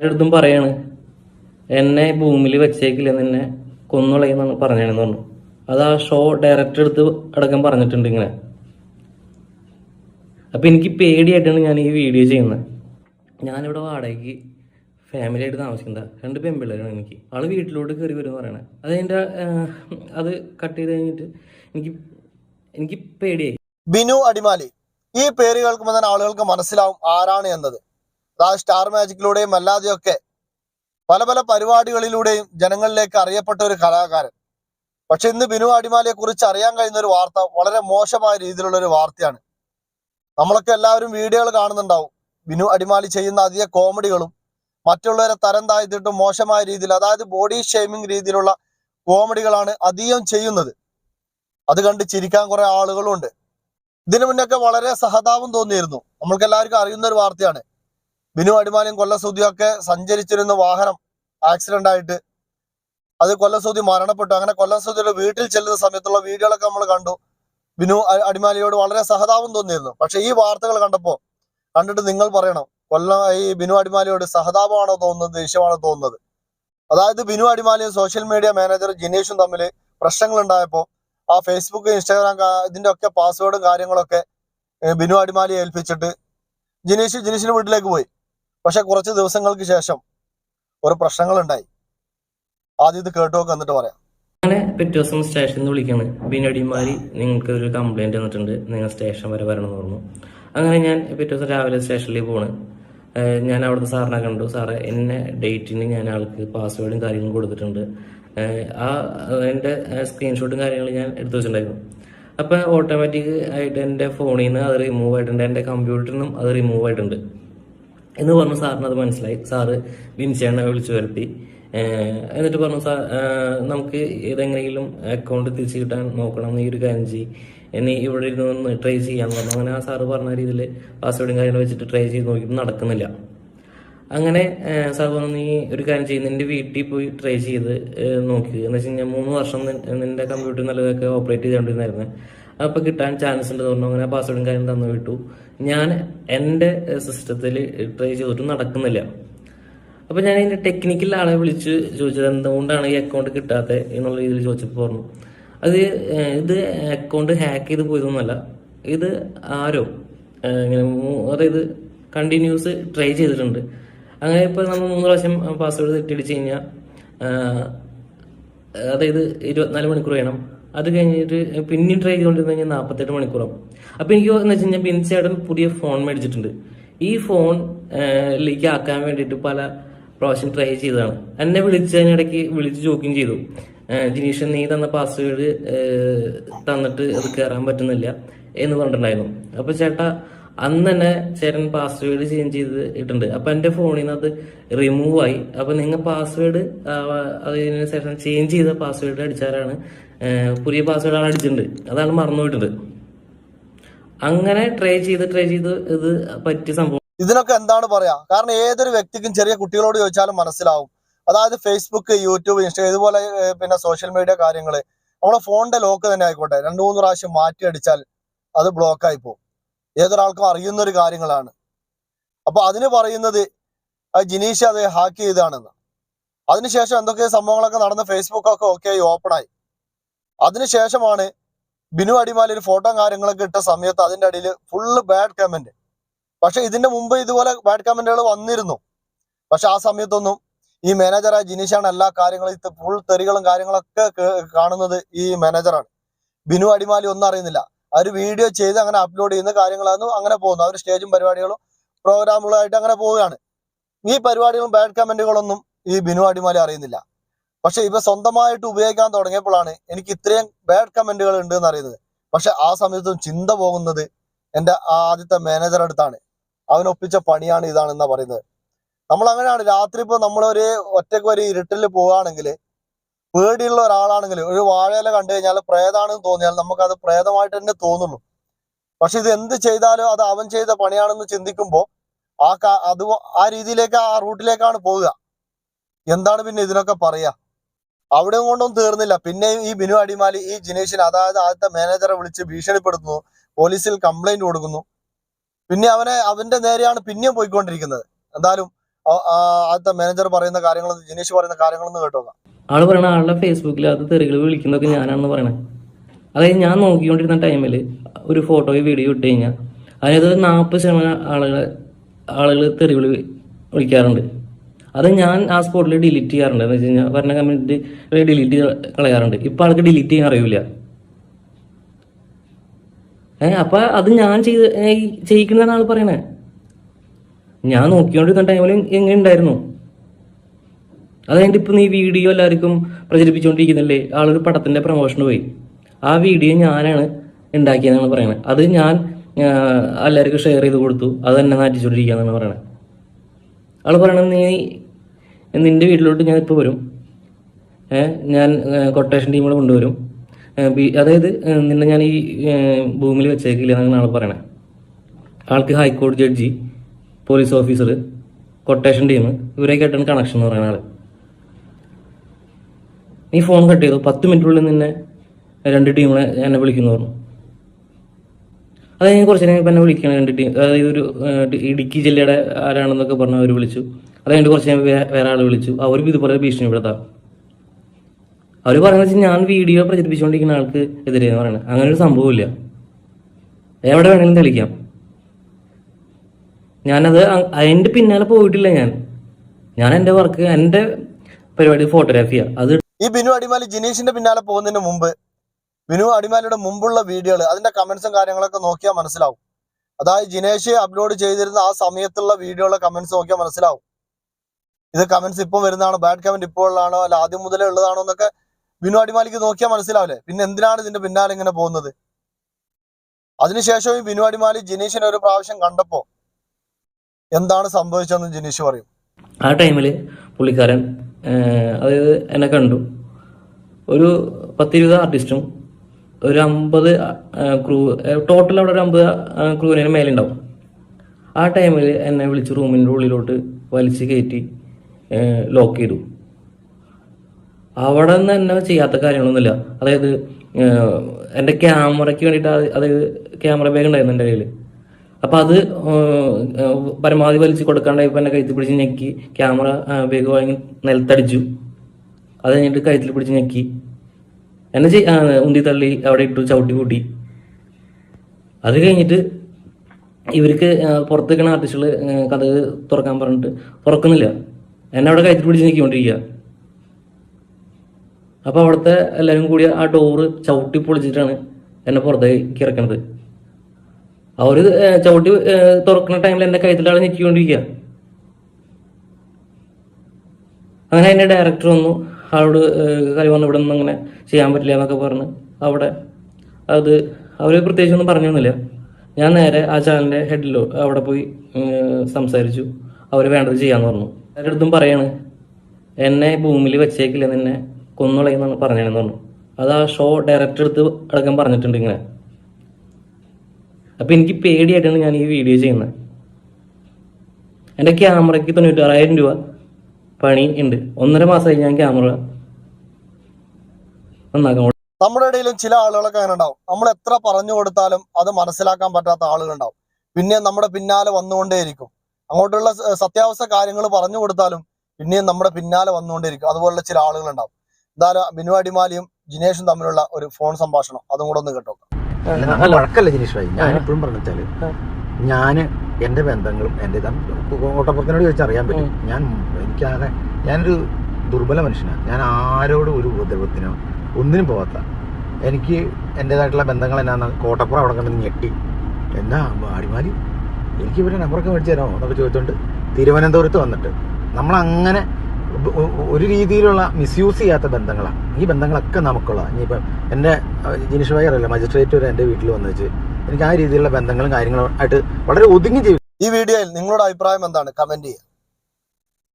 അടുത്തും പറയാണ് എന്നെ ഭൂമിയിൽ വെച്ചേക്കില്ല നിന്നെ കൊന്നുളയെന്നാണ് പറഞ്ഞതെന്ന് പറഞ്ഞു. അത് ആ ഷോ ഡയറക്ടർ എടുത്ത് അടക്കം പറഞ്ഞിട്ടുണ്ട് ഇങ്ങനെ. അപ്പൊ എനിക്ക് പേടിയായിട്ടാണ് ഞാൻ ഈ വീഡിയോ ചെയ്യുന്നത്. ഞാനിവിടെ വാടകയ്ക്ക് ഫാമിലി ആയിട്ട് താമസിക്കുന്ന രണ്ട് പെൺപിള്ളേരാണ് എനിക്ക്. ആൾ വീട്ടിലോട്ട് കയറി വരും പറയണത് അത് എന്റെ അത് കട്ട് ചെയ്ത് കഴിഞ്ഞിട്ട് എനിക്ക് എനിക്ക് പേടിയായി. ബിനു അടിമാലി. ഈ പേര് കേൾക്കുമ്പോൾ തന്നെ ആളുകൾക്ക് മനസ്സിലാവും ആരാണ് എന്നത്. അതായത് സ്റ്റാർ മാജിക്കിലൂടെയും അല്ലാതെയൊക്കെ പല പല പരിപാടികളിലൂടെയും ജനങ്ങളിലേക്ക് അറിയപ്പെട്ട ഒരു കലാകാരൻ. പക്ഷെ ഇന്ന് ബിനു അടിമാലിയെ കുറിച്ച് അറിയാൻ കഴിയുന്ന ഒരു വാർത്ത വളരെ മോശമായ രീതിയിലുള്ള ഒരു വാർത്തയാണ്. നമ്മളൊക്കെ എല്ലാവരും വീഡിയോകൾ കാണുന്നുണ്ടാവും. ബിനു അടിമാലി ചെയ്യുന്ന അധിക കോമഡികളും മറ്റുള്ളവരെ തരം താഴ്ത്തിയിട്ട് മോശമായ രീതിയിൽ അതായത് ബോഡി ഷെയ്മിങ് രീതിയിലുള്ള കോമഡികളാണ് അധികം ചെയ്യുന്നത്. അത് കണ്ട് ചിരിക്കാൻ കുറെ ആളുകളുണ്ട്. ഇതിനു മുന്നൊക്കെ വളരെ സഹതാപം തോന്നിയിരുന്നു. നമ്മൾക്ക് എല്ലാവർക്കും അറിയുന്ന ഒരു വാർത്തയാണ്. ബിനു അടിമാലിയും കൊല്ലസൂദിയും ഒക്കെ സഞ്ചരിച്ചിരുന്ന വാഹനം ആക്സിഡന്റ് ആയിട്ട് അത് കൊല്ലസൂതി മരണപ്പെട്ടു. അങ്ങനെ കൊല്ലസൂതിയുടെ വീട്ടിൽ ചെല്ലുന്ന സമയത്തുള്ള വീഡിയോകളൊക്കെ നമ്മൾ കണ്ടു. ബിനു അടിമാലിയോട് വളരെ സഹതാപം തോന്നിയിരുന്നു. പക്ഷെ ഈ വാർത്തകൾ കണ്ടപ്പോ കണ്ടിട്ട് നിങ്ങൾ പറയണം കൊല്ല ഈ ബിനു അടിമാലിയോട് സഹതാപമാണോ തോന്നുന്നത് ദേഷ്യമാണോ തോന്നുന്നത്? അതായത് ബിനു അടിമാലിയും സോഷ്യൽ മീഡിയ മാനേജർ ജിനേഷും തമ്മിൽ പ്രശ്നങ്ങൾ ഉണ്ടായപ്പോൾ ആ ഫേസ്ബുക്ക് ഇൻസ്റ്റാഗ്രാം ഇതിന്റെ ഒക്കെ പാസ്വേഡും കാര്യങ്ങളൊക്കെ ബിനു അടിമാലിയെ ഏൽപ്പിച്ചിട്ട് ജിനേഷ് ജിനേഷിന്റെ വീട്ടിലേക്ക് പോയി. പക്ഷെ കുറച്ച് ദിവസങ്ങൾക്ക് ശേഷം ഒരു പ്രശ്നങ്ങൾ ഉണ്ടായി ആദ്യം ഇത് കേട്ടു നോക്ക് എന്നിട്ട് പറയാം. അങ്ങനെ പിറ്റേ ദിവസം സ്റ്റേഷനിൽ നിന്ന് വിളിക്കാണ്. ബിനടിമാരി നിങ്ങൾക്ക് ഒരു കംപ്ലൈന്റ് വന്നിട്ടുണ്ട് നിങ്ങൾ സ്റ്റേഷൻ വരെ വരണം എന്ന് പറഞ്ഞു. അങ്ങനെ ഞാൻ പിറ്റേ ദിവസം രാവിലെ സ്റ്റേഷനിലേക്ക് പോണ്. ഞാൻ അവിടുത്തെ സാറിനെ കണ്ടു. സാറ് എന്നെ ഡേറ്റിന് ഞാൻ ആൾക്ക് പാസ്വേഡും കാര്യങ്ങളും കൊടുത്തിട്ടുണ്ട്. ആ എന്റെ സ്ക്രീൻഷോട്ടും കാര്യങ്ങളും ഞാൻ എടുത്തു വെച്ചിട്ടുണ്ടായിരുന്നു. അപ്പം ഓട്ടോമാറ്റിക് ആയിട്ട് എന്റെ ഫോണിൽ നിന്ന് അത് റിമൂവ് ആയിട്ടുണ്ട്. എന്റെ കമ്പ്യൂട്ടറിൽ നിന്നും അത് റിമൂവ് ആയിട്ടുണ്ട്. എന്ന് പറഞ്ഞു സാറിന് അത് മനസ്സിലായി. സാറ് വിൻസേണ വിളിച്ചു വരുത്തി. എന്നിട്ട് പറഞ്ഞു സാർ നമുക്ക് ഏതെങ്കിലും അക്കൗണ്ട് തിരിച്ചു കിട്ടാൻ നോക്കണം നീ ഒരു കാര്യം ചെയ്യ്. ഇനി ഇവിടെ ഇരുന്ന് ഒന്ന് ട്രൈ ചെയ്യാന്ന് പറഞ്ഞു. അങ്ങനെ ആ സാറ് പറഞ്ഞ രീതിയിൽ പാസ്വേഡും കാര്യങ്ങളും വെച്ചിട്ട് ട്രൈ ചെയ്ത് നോക്കിയിട്ട് നടക്കുന്നില്ല. അങ്ങനെ സാർ പറഞ്ഞു നീ ഒരു കാര്യം ചെയ്യും. നിന്റെ വീട്ടിൽ പോയി ട്രൈ ചെയ്ത് നോക്കി. എന്ന് വെച്ച് കഴിഞ്ഞാൽ മൂന്ന് വർഷം നിന്റെ കമ്പ്യൂട്ടർ നല്ലതൊക്കെ ഓപ്പറേറ്റ് ചെയ്തുകൊണ്ടിരുന്നായിരുന്നു അപ്പൊ കിട്ടാൻ ചാൻസ് ഉണ്ട് പറഞ്ഞു. അങ്ങനെ പാസ്വേഡും കാര്യം തന്നു വിട്ടു. ഞാൻ എന്റെ സിസ്റ്റത്തിൽ ട്രൈ ചെയ്തിട്ടും നടക്കുന്നില്ല. അപ്പോൾ ഞാൻ ഇതിന്റെ ടെക്നിക്കൽ ആളെ വിളിച്ച് ചോദിച്ചത് എന്തുകൊണ്ടാണ് ഈ അക്കൗണ്ട് കിട്ടാത്തത് എന്നുള്ള രീതിയിൽ ചോദിച്ചപ്പോൾ പറഞ്ഞു. അത് ഇത് അക്കൗണ്ട് ഹാക്ക് ചെയ്ത് പോയതൊന്നുമല്ല. ഇത് ആരോ ഇങ്ങനെ അതായത് കണ്ടിന്യൂസ് ട്രൈ ചെയ്തിട്ടുണ്ട്. അങ്ങനെ ഇപ്പൊ നമ്മൾ മൂന്ന് പ്രാവശ്യം പാസ്വേഡ് തെറ്റിടിച്ച് കഴിഞ്ഞാൽ അതായത് ഇരുപത്തിനാല് മണിക്കൂർ വേണം. അത് കഴിഞ്ഞിട്ട് പിന്നെയും ട്രൈ ചെയ്തുകൊണ്ടിരുന്ന് കഴിഞ്ഞാൽ നാൽപ്പത്തെട്ട് മണിക്കൂറാവും. അപ്പൊ എനിക്ക് എന്ന് വെച്ച് കഴിഞ്ഞാൽ ബിൻസേടൻ പുതിയ ഫോൺ മേടിച്ചിട്ടുണ്ട്. ഈ ഫോൺ ലീക്ക് ആക്കാൻ വേണ്ടിയിട്ട് പല പ്രാവശ്യം ട്രൈ ചെയ്തതാണ്. എന്നെ വിളിച്ചതിനിടയ്ക്ക് വിളിച്ച് ചോദ്യം ചെയ്തു. ജിനീഷൻ നീ തന്ന പാസ്വേഡ് തന്നിട്ട് അത് കയറാൻ പറ്റുന്നില്ല എന്ന് പറഞ്ഞിട്ടുണ്ടായിരുന്നു. അപ്പൊ ചേട്ടാ അന്ന് തന്നെ ചേട്ടൻ പാസ്വേഡ് ചേഞ്ച് ചെയ്ത് ഇട്ടുണ്ട് അപ്പൊ എന്റെ ഫോണിൽ നിന്ന് അത് റിമൂവ് ആയി. അപ്പൊ നിങ്ങൾ പാസ്വേഡ് അതിന് ശേഷം ചേഞ്ച് ചെയ്ത പാസ്വേഡ് അടിച്ചാലാണ് പുതിയ പാസ്വേഡ് ആണ് അടിച്ചിട്ടുണ്ട്. അതാണ് മറന്നുപോയിട്ടുണ്ട് അങ്ങനെ ട്രൈ ചെയ്ത് ട്രൈ ചെയ്ത് ഇത് പറ്റിയ സംഭവം. ഇതിനൊക്കെ എന്താണ് പറയാ? കാരണം ഏതൊരു വ്യക്തിക്കും ചെറിയ കുട്ടികളോട് ചോദിച്ചാലും മനസ്സിലാവും. അതായത് ഫേസ്ബുക്ക് യൂട്യൂബ് ഇൻസ്റ്റ ഇതുപോലെ പിന്നെ സോഷ്യൽ മീഡിയ കാര്യങ്ങൾ. നമ്മളെ ഫോണിന്റെ ലോക്ക് തന്നെ ആയിക്കോട്ടെ. രണ്ടു മൂന്ന് പ്രാവശ്യം മാറ്റി അടിച്ചാൽ അത് ബ്ലോക്ക് ആയി പോകും. ഏതൊരാൾക്കും അറിയുന്ന ഒരു കാര്യങ്ങളാണ്. അപ്പൊ അതിന് പറയുന്നത് ജിനീഷ് അത് ഹാക്ക് ചെയ്താണെന്ന് അതിനുശേഷം എന്തൊക്കെ സംഭവങ്ങളൊക്കെ നടന്ന് ഫേസ്ബുക്കൊക്കെ ഒക്കെ ആയി അതിനുശേഷമാണ് ബിനു അടിമാലി ഒരു ഫോട്ടോ കാര്യങ്ങളൊക്കെ ഇട്ട സമയത്ത് അതിന്റെ അടിയിൽ ഫുള്ള് ബാഡ് കമന്റ് പക്ഷെ ഇതിന്റെ മുമ്പ് ഇതുപോലെ ബാഡ് കമന്റുകൾ വന്നിരുന്നു. പക്ഷെ ആ സമയത്തൊന്നും ഈ മാനേജറായ ജിനീഷാണ് എല്ലാ കാര്യങ്ങളും ഇത് ഫുൾ തെറികളും കാര്യങ്ങളൊക്കെ കാണുന്നത് ഈ മാനേജറാണ് ബിനു അടിമാലി ഒന്നും അറിയുന്നില്ല. അവർ വീഡിയോ ചെയ്ത് അങ്ങനെ അപ്ലോഡ് ചെയ്യുന്ന കാര്യങ്ങളായിരുന്നു അങ്ങനെ പോകുന്നു അവർ സ്റ്റേജും പരിപാടികളും പ്രോഗ്രാമുകളായിട്ട് അങ്ങനെ പോവുകയാണ്. ഈ പരിപാടികളും ബാഡ് കമന്റുകളൊന്നും ഈ ബിനു അടിമാലി അറിയുന്നില്ല. പക്ഷെ ഇവ സ്വന്തമായിട്ട് ഉപയോഗിക്കാൻ തുടങ്ങിയപ്പോഴാണ് എനിക്ക് ഇത്രയും ബാഡ് കമന്റുകൾ ഉണ്ട് എന്ന് അറിയുന്നത്. പക്ഷെ ആ സമയത്തും ചിന്ത പോകുന്നത് എന്റെ ആദ്യത്തെ മാനേജർ അടുത്താണ്. അവനൊപ്പിച്ച പണിയാണ് ഇതാണെന്നാ പറയുന്നത്. നമ്മൾ അങ്ങനെയാണ് രാത്രി ഇപ്പൊ നമ്മളൊരു ഒറ്റയ്ക്ക് ഒരു ഇരുട്ടിൽ പോവുകയാണെങ്കിൽ പേടിയുള്ള ഒരാളാണെങ്കിൽ ഒരു വാഴയില കണ്ടു കഴിഞ്ഞാൽ പ്രേതാണെന്ന് തോന്നിയാൽ നമുക്കത് പ്രേതമായിട്ട് തന്നെ തോന്നുള്ളൂ. പക്ഷെ ഇത് എന്ത് ചെയ്താലും അത് അവൻ ചെയ്ത പണിയാണെന്ന് ചിന്തിക്കുമ്പോൾ ആ അത് ആ രീതിയിലേക്ക് ആ റൂട്ടിലേക്കാണ് പോവുക. എന്താണ് പിന്നെ ഇതിനൊക്കെ പറയാ അവിടെ കൊണ്ടൊന്നും തീർന്നില്ല. പിന്നെയും ഈ ബിനു അടിമാലി ഈ ജിനേഷിന് അതായത് ആദ്യത്തെ മാനേജറെ വിളിച്ച് ഭീഷണിപ്പെടുത്തുന്നു. പോലീസിൽ കംപ്ലൈന്റ് കൊടുക്കുന്നു. പിന്നെ അവനെ അവന്റെ നേരെയാണ് പിന്നെയും പോയിക്കൊണ്ടിരിക്കുന്നത്. എന്തായാലും ആദ്യത്തെ മാനേജർ പറയുന്ന കാര്യങ്ങളൊന്നും ജിനേഷ് പറയുന്ന കാര്യങ്ങളൊന്നും കേട്ടോക്കാം. ആൾ പറയണ ആളുടെ ഫേസ്ബുക്കിൽ അത് തെറികൾ വിളിക്കുന്നതൊക്കെ ഞാനാണെന്ന് പറയണേ. അതായത് ഞാൻ നോക്കിക്കൊണ്ടിരുന്ന ടൈമിൽ ഒരു ഫോട്ടോയോ വീഡിയോ ഇട്ട് കഴിഞ്ഞാൽ അതായത് നാൽപ്പത് ശതമാനം ആളുകൾ ആളുകൾ തെറികൾ വിളിക്കാറുണ്ട്. അത് ഞാൻ ആ സ്പോട്ടിൽ ഡിലീറ്റ് ചെയ്യാറുണ്ട്. എന്ന് വെച്ച് കഴിഞ്ഞാൽ പറഞ്ഞ കമ്മിറ്റി ഡിലീറ്റ് കളയാറുണ്ട്. ഇപ്പം ആൾക്ക് ഡിലീറ്റ് ചെയ്യാൻ അറിയില്ല ഏ അപ്പം അത് ഞാൻ ചെയ്ത് ചെയ്യിക്കുന്നതാണ് ആൾ പറയണേ. ഞാൻ നോക്കിക്കൊണ്ടിരുന്ന ടൈമിൽ എങ്ങനെ ഉണ്ടായിരുന്നു അത് കഴിഞ്ഞിട്ട് ഇപ്പം നീ വീഡിയോ എല്ലാവർക്കും പ്രചരിപ്പിച്ചുകൊണ്ടിരിക്കുന്നില്ലേ? ആളൊരു പടത്തിന്റെ പ്രൊമോഷന് പോയി. ആ വീഡിയോ ഞാനാണ് ഉണ്ടാക്കിയതെന്നാണ് പറയുന്നത് അത് ഞാൻ എല്ലാവർക്കും ഷെയർ ചെയ്ത് കൊടുത്തു. അത് തന്നെ നാറ്റിച്ചുകൊണ്ടിരിക്കുകയെന്നാണ് പറയണത് ആൾ പറയണത് നീ നിന്റെ വീട്ടിലോട്ട് ഞാൻ ഇപ്പോൾ വരും. ഞാൻ കൊട്ടേഷൻ ടീമുകൾ കൊണ്ടുവരും. അതായത് നിന്നെ ഞാൻ ഈ ഭൂമിയിൽ വെച്ചേക്കില്ല എന്നാണ് ആൾ പറയണത് ആൾക്ക് ഹൈക്കോടതി judge police officer quotation team ഇവരൊക്കെയായിട്ടാണ് connection എന്ന് പറയുന്ന ആൾ. നീ ഫോൺ കട്ട് ചെയ്തു? പത്ത് മിനിറ്റുള്ളിൽ നിന്നെ രണ്ട് ടീമിനെ എന്നെ വിളിക്കുന്നു പറഞ്ഞു. അത് ഞാൻ കുറച്ച് നേരം എന്നെ വിളിക്കണം രണ്ട് ടീം അതായത് ഒരു ഇടുക്കി ജില്ലയുടെ ആരാണെന്നൊക്കെ പറഞ്ഞ് അവർ വിളിച്ചു. അത് കഴിഞ്ഞിട്ട് കുറച്ച് നേരം വേറെ ആൾ വിളിച്ചു. അവരും ഇതുപോലെ ഭീഷണിപ്പെടുത്താം അവർ പറയുന്നത് വെച്ചാൽ ഞാൻ വീഡിയോ പ്രചരിപ്പിച്ചുകൊണ്ടിരിക്കുന്ന ആൾക്ക് എതിരെ പറയുന്നത്. അങ്ങനെ ഒരു സംഭവമില്ല എവിടെ വേണമെങ്കിലും തെളിക്കാം. ഞാനത് അതിന്റെ പിന്നാലെ പോയിട്ടില്ല ഞാൻ. ഞാൻ എന്റെ വർക്ക് എന്റെ പരിപാടി ഫോട്ടോഗ്രാഫിയാണ് അത് ഈ ബിനു അടിമാലി ജിനീഷിന്റെ പിന്നാലെ പോകുന്നതിന് മുമ്പ് ബിനു അടിമാലിയുടെ മുമ്പുള്ള വീഡിയോകൾ അതിന്റെ കമന്റ്സും കാര്യങ്ങളൊക്കെ നോക്കിയാൽ മനസ്സിലാവും. അതായത് ജിനേഷ് അപ്ലോഡ് ചെയ്തിരുന്ന ആ സമയത്തുള്ള വീഡിയോയുടെ കമന്റ്സ് നോക്കിയാൽ മനസ്സിലാവും. ഇത് കമന്റ്സ് ഇപ്പം വരുന്നതാണോ ബാഡ് കമന്റ് ഇപ്പോൾ ഉള്ളതാണോ അല്ല ആദ്യം മുതലേ ഉള്ളതാണോ എന്നൊക്കെ ബിനു അടിമാലിക്ക് നോക്കിയാൽ മനസ്സിലാവില്ലേ? പിന്നെ എന്തിനാണ് ഇതിന്റെ പിന്നാലെ ഇങ്ങനെ പോകുന്നത്? അതിനുശേഷം ഈ ബിനു അടിമാലി ജിനീഷിനെ ഒരു പ്രാവശ്യം കണ്ടപ്പോ എന്താണ് സംഭവിച്ചതെന്ന് ജിനീഷ് പറയും. ആ ടൈമിൽ പുള്ളിക്കാരൻ അതായത് എന്നെ കണ്ടു. ഒരു പത്തിരുപത് ആർട്ടിസ്റ്റും ഒരു അമ്പത് ക്രൂ ടോട്ടൽ അവിടെ ഒരു അമ്പത് ക്രൂവിന് മേലുണ്ടാവും. ആ ടൈമിൽ എന്നെ വിളിച്ച് റൂമിന്റെ ഉള്ളിലോട്ട് വലിച്ച് കയറ്റി ലോക്ക് ചെയ്തു. അവിടെ നിന്ന് എന്നെ ചെയ്യാത്ത കാര്യങ്ങളൊന്നുമില്ല. അതായത് എന്റെ ക്യാമറയ്ക്ക് വേണ്ടിയിട്ട് അതായത് ക്യാമറ ബാഗ് ഉണ്ടായിരുന്നു എന്റെ കയ്യിൽ അപ്പം അത് പരമാവധി വലിച്ചു കൊടുക്കാണ്ടായപ്പോൾ എന്നെ കഴുത്തിൽ പിടിച്ച് ഞെക്കി ക്യാമറ ബാഗ് വാങ്ങി നിലത്തടിച്ചു. അത് കഴിഞ്ഞിട്ട് കഴുത്തിൽ പിടിച്ച് ഞെക്കി. എന്നെ ചെയ്- ഉന്തി തള്ളി അവിടെ ഇട്ടു ചവിട്ടി കൂട്ടി. അത് കഴിഞ്ഞിട്ട് ഇവർക്ക് പുറത്ത് നിൽക്കുന്ന ആർട്ടിസ്റ്റുകൾ കഥ തുറക്കാൻ പറഞ്ഞിട്ട് തുറക്കുന്നില്ല. എന്നെ അവിടെ കയറ്റി പിടിച്ച് നിൽക്കൊണ്ടിരിക്കുക അപ്പൊ അവിടുത്തെ എല്ലാവരും കൂടി ആ ഡോറ് ചവിട്ടി പൊളിച്ചിട്ടാണ് എന്നെ പുറത്തേക്ക് ഇറക്കണത്. അവർ ചവിട്ടി തുറക്കുന്ന ടൈമിൽ എന്റെ കൈത്തിലാണ് ഞെക്കിക്കൊണ്ടിരിക്കുക അങ്ങനെ എന്റെ ഡയറക്ടർ വന്നു. ആളോട് കാര്യം വന്നു ഇവിടെ നിന്ന് അങ്ങനെ ചെയ്യാൻ പറ്റില്ല എന്നൊക്കെ പറഞ്ഞ് അവിടെ അത് അവർ പ്രത്യേകിച്ച് ഒന്നും പറഞ്ഞൊന്നുമില്ല. ഞാൻ നേരെ ആ ചാനലിന്റെ ഹെഡിലോ അവിടെ പോയി സംസാരിച്ചു. അവർ വേണ്ടത് ചെയ്യാന്ന് പറഞ്ഞു. അടുത്തും പറയാണ് എന്നെ ഭൂമിയിൽ വെച്ചേക്കില്ല നിന്നെ കൊന്നുളയെന്നാണ് പറഞ്ഞതെന്ന് പറഞ്ഞു. അത് ആ ഷോ ഡയറക്ടർ എടുത്ത് അടക്കം പറഞ്ഞിട്ടുണ്ട് ഇങ്ങനെ. അപ്പൊ എനിക്ക് പേടിയായിട്ടാണ് ഞാൻ ഈ വീഡിയോ ചെയ്യുന്നത്. എന്റെ ക്യാമറയ്ക്ക് തൊണ്ണൂറ്റാറായിരം രൂപ പണി ഉണ്ട്. ഒന്നര മാസമായി ഞാൻ ക്യാമറ നന്നാക്കാം നമ്മുടെ ഇടയിലും ചില ആളുകളൊക്കെ അങ്ങനെ ഉണ്ടാവും നമ്മൾ എത്ര പറഞ്ഞു കൊടുത്താലും അത് മനസ്സിലാക്കാൻ പറ്റാത്ത ആളുകളുണ്ടാവും. പിന്നെ നമ്മുടെ പിന്നാലെ വന്നുകൊണ്ടേയിരിക്കും. അങ്ങോട്ടുള്ള സത്യാവസ്ഥ കാര്യങ്ങൾ പറഞ്ഞു കൊടുത്താലും പിന്നെയും നമ്മുടെ പിന്നാലെ വന്നുകൊണ്ടേയിരിക്കും. അതുപോലുള്ള ചില ആളുകളുണ്ടാവും. എന്തായാലും ബിനു അടിമാലിയും ജിനേഷും തമ്മിലുള്ള ഒരു ഫോൺ സംഭാഷണം. അതും കൂടെ ഒന്ന് കേട്ടോ അല്ല, നമ്മൾ വഴക്കല്ല ജിനീഷായി ഞാൻ എപ്പോഴും പറഞ്ഞാൽ ഞാൻ എന്റെ ബന്ധങ്ങളും എന്റെ ഓട്ടപ്പുറത്തിനോട് ചോദിച്ചാൽ അറിയാൻ പറ്റും. ഞാൻ എനിക്കാകെ ഞാനൊരു ദുർബല മനുഷ്യനാണ്. ഞാൻ ആരോടും ഒരു ഉപദ്രവത്തിനോ ഒന്നിനും പോവാത്ത. എനിക്ക് എന്റെതായിട്ടുള്ള ബന്ധങ്ങൾ എന്നാന്ന് കോട്ടപ്പുറം അവിടെ കണ്ടെന്ന് ഞെട്ടി. എന്നാ അടിമാലി? എനിക്ക് ഇവരുടെ നമ്പറൊക്കെ മേടിച്ചു തരാമോ എന്നൊക്കെ ചോദിച്ചോണ്ട് തിരുവനന്തപുരത്ത് വന്നിട്ട്. നമ്മളങ്ങനെ ഒരു രീതിയിലുള്ള മിസ്യൂസ് ചെയ്യാത്ത ബന്ധങ്ങളാണ്. ഈ ബന്ധങ്ങളൊക്കെ നമുക്കുള്ള. ഇനിയിപ്പം എന്റെ ജിനിഷ് ഭായി അറിയില്ല മജിസ്ട്രേറ്റ് വരെ എന്റെ വീട്ടിൽ വന്നു വെച്ച് എനിക്ക് ആ രീതിയിലുള്ള ബന്ധങ്ങളും കാര്യങ്ങളും ആയിട്ട് വളരെ ഒതുങ്ങി ജീവിക്കും ഈ വീഡിയോയിൽ നിങ്ങളുടെ അഭിപ്രായം എന്താണ്? കമന്റ് ചെയ്യുക.